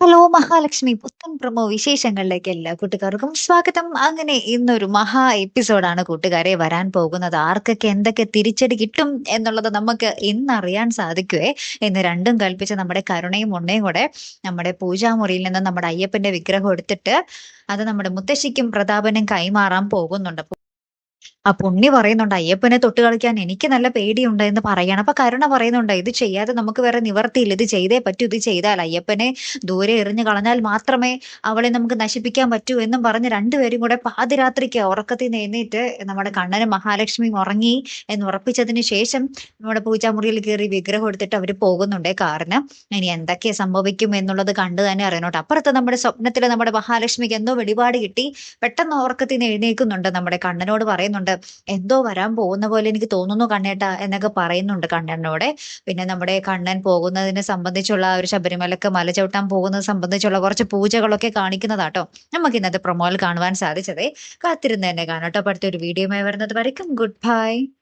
Hello Mahalakshmi. പുത്തൻ promo വിശേഷങ്ങളിലേക്ക് എല്ലാ കൂട്ടുകാർക്കും സ്വാഗതം. അങ്ങനെ ഇന്നൊരു മഹാ എപ്പിസോഡാണ് കൂട്ടുകാരെ വരാൻ പോകുന്നത്. ആർക്കൊക്കെ എന്തൊക്കെ തിരിച്ചടി കിട്ടും എന്നുള്ളത് നമുക്ക് ഇന്നറിയാൻ സാധിക്കുവേ. എന്ന് രണ്ടും കൽപ്പിച്ച നമ്മുടെ കരുണയും ഉണ്ണയും കൂടെ നമ്മുടെ പൂജാമുറിയിൽ നിന്ന് നമ്മുടെ അയ്യപ്പന്റെ വിഗ്രഹം എടുത്തിട്ട് അത് നമ്മുടെ മുത്തശ്ശിക്കും പ്രതാപനും കൈമാറാൻ പോകുന്നുണ്ട്. ആ പുണ്ണി പറയുന്നുണ്ട് അയ്യപ്പനെ തൊട്ട് കളിക്കാൻ എനിക്ക് നല്ല പേടിയുണ്ട് എന്ന് പറയണം. അപ്പൊ കരുണ പറയുന്നുണ്ട് ഇത് ചെയ്യാതെ നമുക്ക് വേറെ നിവർത്തിയില്ല. ഇത് ചെയ്തേ പറ്റൂ ഇത് ചെയ്താൽ അയ്യപ്പനെ ദൂരെ എറിഞ്ഞു കളഞ്ഞാൽ മാത്രമേ അവളെ നമുക്ക് നശിപ്പിക്കാൻ പറ്റൂ എന്നും പറഞ്ഞ് രണ്ടുപേരും കൂടെ പാതിരാത്രിക്ക് ഉറക്കത്തിൽ നിന്ന് എഴുന്നേറ്റ് നമ്മുടെ കണ്ണനും മഹാലക്ഷ്മിയും ഉറങ്ങി എന്ന് ഉറപ്പിച്ചതിന് ശേഷം നമ്മുടെ പൂജാമുറിയിൽ കയറി വിഗ്രഹം എടുത്തിട്ട് അവർ പോകുന്നുണ്ട്. കാരണം ഇനി എന്തൊക്കെ സംഭവിക്കും എന്നുള്ളത് കണ്ടു തന്നെ അറിയണോട്ടെ അപ്പുറത്ത് നമ്മുടെ സ്വപ്നത്തിൽ നമ്മുടെ മഹാലക്ഷ്മിക്ക് എന്തോ വെടിപാട് കിട്ടി. പെട്ടെന്ന് ഉറക്കത്തിൽ നിന്ന് എഴുന്നേൽക്കുന്നുണ്ട് നമ്മുടെ കണ്ണനോട് പറയുന്നുണ്ട് എന്തോ വരാൻ പോകുന്ന പോലെ എനിക്ക് തോന്നുന്നു കണ്ണേട്ട എന്നൊക്കെ പറയുന്നുണ്ട് കണ്ണനോടെ. പിന്നെ നമ്മുടെ കണ്ണൻ പോകുന്നതിനെ സംബന്ധിച്ചുള്ള ഒരു ശബരിമലക്ക് മല ചവിട്ടാൻ പോകുന്നത് സംബന്ധിച്ചുള്ള കുറച്ച് പൂജകളൊക്കെ കാണിക്കുന്നതാട്ടോ. നമുക്ക് ഇന്നത്തെ പ്രൊമോയിൽ കാണുവാൻ സാധിച്ചതേ. കാത്തിരുന്ന് തന്നെ കാണാട്ടോ അടുത്തൊരു വീഡിയോ വരുന്നത് വരയ്ക്കും. Good bye.